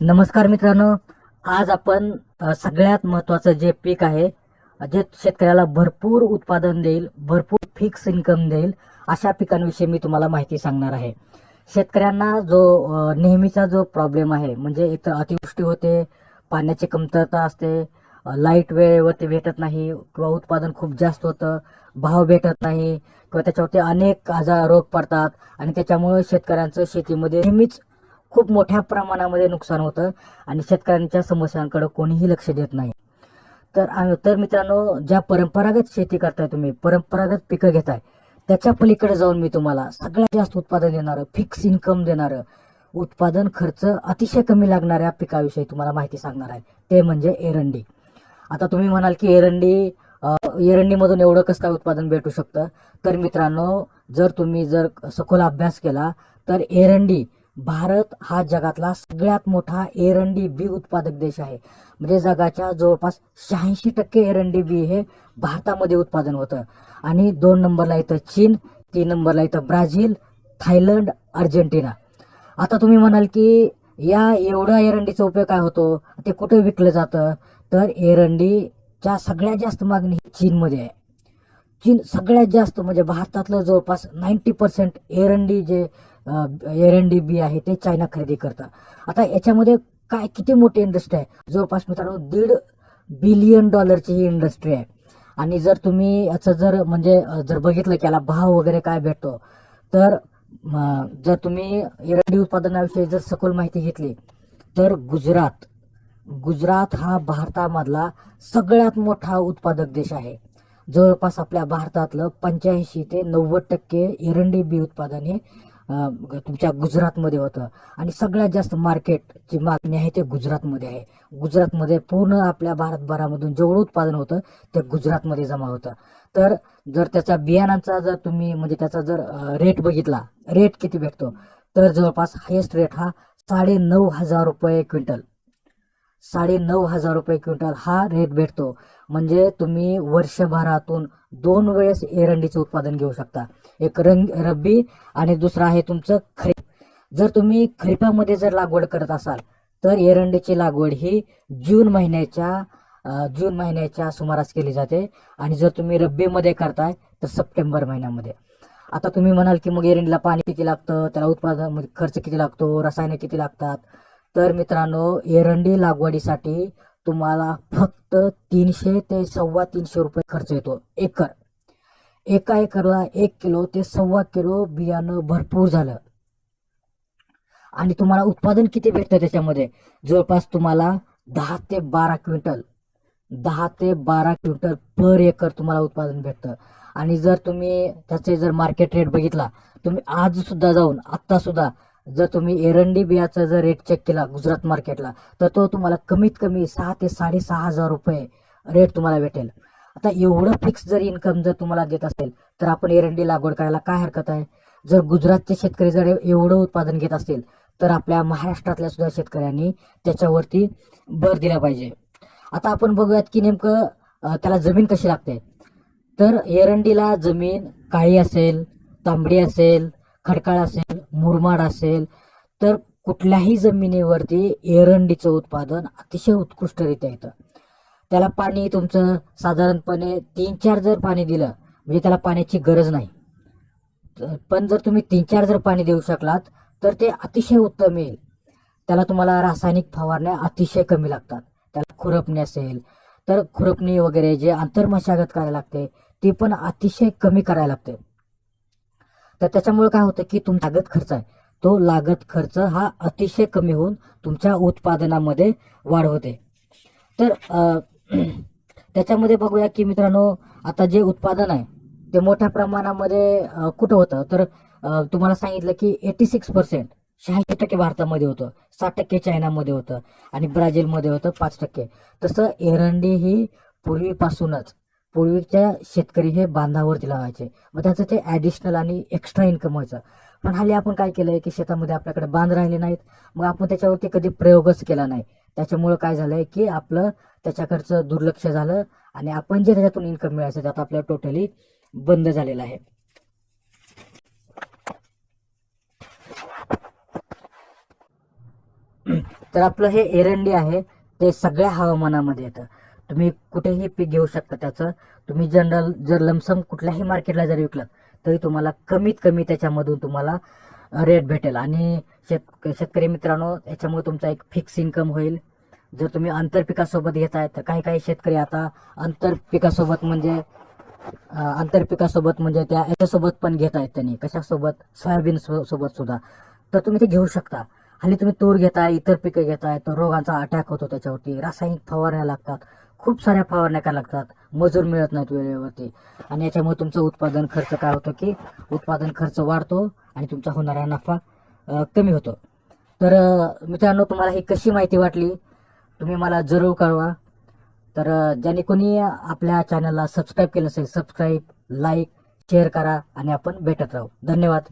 नमस्कार मित्रांनो. आज आपण सगळ्यात महत्वाचं जे पीक आहे जे शेतकऱ्याला भरपूर उत्पादन देईल भरपूर फिक्स इन्कम देईल अशा पिकांविषयी मी तुम्हाला माहिती सांगणार आहे. शेतकऱ्यांना जो नेहमीचा जो प्रॉब्लेम आहे म्हणजे एक तर अतिवृष्टी होते पाण्याची कमतरता असते लाइट वेळेवरती भेटत नाही किंवा उत्पादन खूप जास्त होतं भाव भेटत नाही किंवा त्याच्यावरती अनेक आजार रोग पडतात आणि त्याच्यामुळे शेतकऱ्यांचं शेतीमध्ये नेहमीच खूप मोठ्या प्रमाणामध्ये नुकसान होतं आणि शेतकऱ्यांच्या समस्यांकडे कोणीही लक्ष देत नाही. तर तर मित्रांनो ज्या परंपरागत शेती करताय तुम्ही परंपरागत पिकं घेताय त्याच्या पलीकडे जाऊन मी तुम्हाला सगळ्यात जास्त उत्पादन देणारं फिक्स इन्कम देणारं उत्पादन खर्च अतिशय कमी लागणाऱ्या पिकाविषयी तुम्हाला माहिती सांगणार आहे. ते म्हणजे एरंडी. आता तुम्ही म्हणाल की एरंडी एरंडीमधून एवढं कसं काय उत्पादन भेटू शकतं? तर मित्रांनो जर तुम्ही जर सखोल अभ्यास केला तर एरंडी भारत हा जगातला सगळ्यात मोठा एरंडी बी उत्पादक देश आहे. म्हणजे जगाच्या जवळपास शहाऐंशी टक्के एरंडी बी हे भारतामध्ये उत्पादन होतं. आणि दोन नंबरला येतं चीन तीन नंबरला येतं ब्राझील थायलंड अर्जेंटिना. आता तुम्ही म्हणाल की या एवढ्या एरंडीचा उपयोग काय होतो? ते कुठे विकलं जातं? तर एरंडीच्या सगळ्यात जास्त मागणी ही चीनमध्ये आहे. चीन सगळ्यात जास्त म्हणजे भारतातलं जवळपास नाईन्टी पर्सेंट एरंडी जे अं, एरंडी बी आहे ते चायना खरेदी करतं आता याच्यामध्ये काय किती मोठी इंडस्ट्री आहे? जवळपास मित्रांनो दीड बिलियन डॉलरची ही इंडस्ट्री आहे. आणि जर तुम्ही याचं जर म्हणजे जर बघितलं की याला भाव वगैरे काय भेटतो तर जर तुम्ही एरंडी उत्पादनाविषयी जर सखोल माहिती घेतली तर गुजरात गुजरात हा भारतामधला सगळ्यात मोठा उत्पादक देश आहे. जवळपास आपल्या भारतातलं पंच्याऐंशी ते नव्वद टक्के एरंडी बी उत्पादन हे तुमच्या गुजरातमध्ये होतं. आणि सगळ्यात जास्त मार्केटची मागणी आहे ते गुजरातमध्ये आहे. गुजरातमध्ये पूर्ण आपल्या भारतभरामधून जेवढं उत्पादन होतं ते गुजरातमध्ये जमा होतं. तर जर त्याचा बियाणांचा जर तुम्ही म्हणजे त्याचा जर रेट बघितला रेट किती भेटतो? तर जवळपास हायेस्ट रेट हा साडे नऊ हजार रुपये क्विंटल. साडे नऊ हजार रुपये क्विंटल हा रेट भेटतो. म्हणजे तुम्ही वर्षभरातून दोन वेळेस एरंडीचे उत्पादन घेऊ शकता. एक रंग रब्बी आणि दुसरा आहे तुमचं खरीप. जर तुम्ही खरीपामध्ये जर लागवड करत असाल तर एरंडीची लागवड ही जून महिन्याच्या जून महिन्याच्या सुमारास केली जाते. आणि जर तुम्ही रब्बीमध्ये करताय तर सप्टेंबर महिन्यामध्ये. आता तुम्ही म्हणाल की मग एरंडीला पाणी किती लागतं? त्याला उत्पादन खर्च किती लागतो? रसायने किती लागतात? तर मित्रांनो एरंडी लागवडीसाठी तुम्हाला फक्त तीनशे ते सव्वा तीनशे रुपये खर्च येतो. एकर. एका एकरला एक किलो ते सव्वा किलो बियाणं भरपूर झालं. आणि तुम्हाला उत्पादन किती भेटतं त्याच्यामध्ये? जवळपास तुम्हाला दहा ते बारा क्विंटल. दहा ते बारा क्विंटल पर एकर तुम्हाला उत्पादन भेटतं. आणि जर तुम्ही त्याचे जर मार्केट रेट बघितला तुम्ही आज सुद्धा जाऊन आत्ता सुद्धा जर तुम्ही एरंडी बियाचा जर रेट चेक केला गुजरात मार्केटला तर तो तुम्हाला कमीत कमी सहा ते साडेसहा हजार रुपये रेट तुम्हाला भेटेल. आता एवढं फिक्स जर इन्कम जर तुम्हाला देत असेल तर आपण एरंडी लागवड करायला काय हरकत आहे? जर गुजरातचे शेतकरी जर एवढं उत्पादन घेत असतील तर आपल्या महाराष्ट्रातल्या सुद्धा शेतकऱ्यांनी त्याच्यावरती भर दिला पाहिजे. आता आपण बघूयात की नेमकं त्याला जमीन कशी लागते? तर एरंडीला जमीन काळी असेल तांबडी असेल खडकाळ असेल मुरमाड असेल तर कुठल्याही जमिनीवरती एरंडीचं उत्पादन अतिशय उत्कृष्टरित्या येतं. त्याला पाणी तुमचं साधारणपणे तीन चार जर पाणी दिलं म्हणजे त्याला पाण्याची गरज नाही. पण जर तुम्ही तीन चार जर पाणी देऊ शकलात तर ते अतिशय उत्तम येईल. त्याला तुम्हाला रासायनिक फवारण्या अतिशय कमी लागतात. त्याला खुरपणी असेल तर खुरपणी वगैरे जे आंतरमशागत करायला लागते ती पण अतिशय कमी करायला लागते. तर त्याच्यामुळे काय होतं की तुमचा लागत खर्च आहे. तो लागत खर्च हा अतिशय कमी होऊन तुमच्या उत्पादनामध्ये वाढ होते. तर त्याच्यामध्ये बघूया की मित्रांनो आता जे उत्पादन आहे ते मोठ्या प्रमाणामध्ये कुठं होतं? तर तुम्हाला सांगितलं की एटी सिक्स पर्सेंट शहाऐंशी टक्के भारतामध्ये होतं. साठ टक्के चायनामध्ये होतं आणि ब्राझीलमध्ये होतं पाच टक्के. तसं एरंडी ही पूर्वीपासूनच पूर्वीच्या शेतकरी हे बांधावरती लावायचे. मग त्याचं ते ॲडिशनल आणि एक्स्ट्रा इन्कम व्हायचं. पण हल्ली आपण काय केलंय की शेतामध्ये आपल्याकडे बांध राहिले नाहीत. मग आपण त्याच्यावरती कधी प्रयोगच केला नाही. त्याच्यामुळं काय झालंय की आपलं त्याच्याकडचं दुर्लक्ष झालं आणि आपण जे त्याच्यातून इन्कम मिळायचं त्यात आपलं टोटली बंद झालेलं आहे. तर आपलं हे एरंडी आहे ते सगळ्या हवामानामध्ये येतं. तुम्ही कुठेही पीक घेऊ शकता त्याचं. तुम्ही जनरल जर लमसम कुठल्याही मार्केटला जर विकलं तरी तुम्हाला कमीत कमी त्याच्यामधून तुम्हाला रेट भेटेल. आणि शेत शेतकरी मित्रांनो याच्यामुळे तुमचा एक फिक्स इन्कम होईल. जर तुम्ही आंतरपिकासोबत घेताय तर काही काही शेतकरी आता आंतरपिकासोबत म्हणजे आंतरपिकासोबत म्हणजे त्या याच्यासोबत पण घेत आहेत त्यांनी. कशासोबत? सोयाबीन सो- सोबत सुद्धा. तर तुम्ही ते घेऊ शकता. हल्ली तुम्ही तूर घेताय इतर पिकं घेताय तर रोगांचा अटॅक होतो त्याच्यावरती. रासायनिक फवारण्या लागतात. खूप साऱ्या फवारण्या काय लागतात. मजूर मिळत नाहीत वेळेवरती. आणि याच्यामुळे तुमचं उत्पादन खर्च काय होतो की उत्पादन खर्च वाढतो आणि तुमचा होणारा नफा कमी होतो. तर मित्रांनो तुम्हाला ही कशी माहिती वाटली तुम्ही मला जरूर कळवा. तर ज्याने कोणी आपल्या चॅनलला सबस्क्राईब केलं असेल सबस्क्राईब लाईक शेअर करा आणि आपण भेटत राहू. धन्यवाद.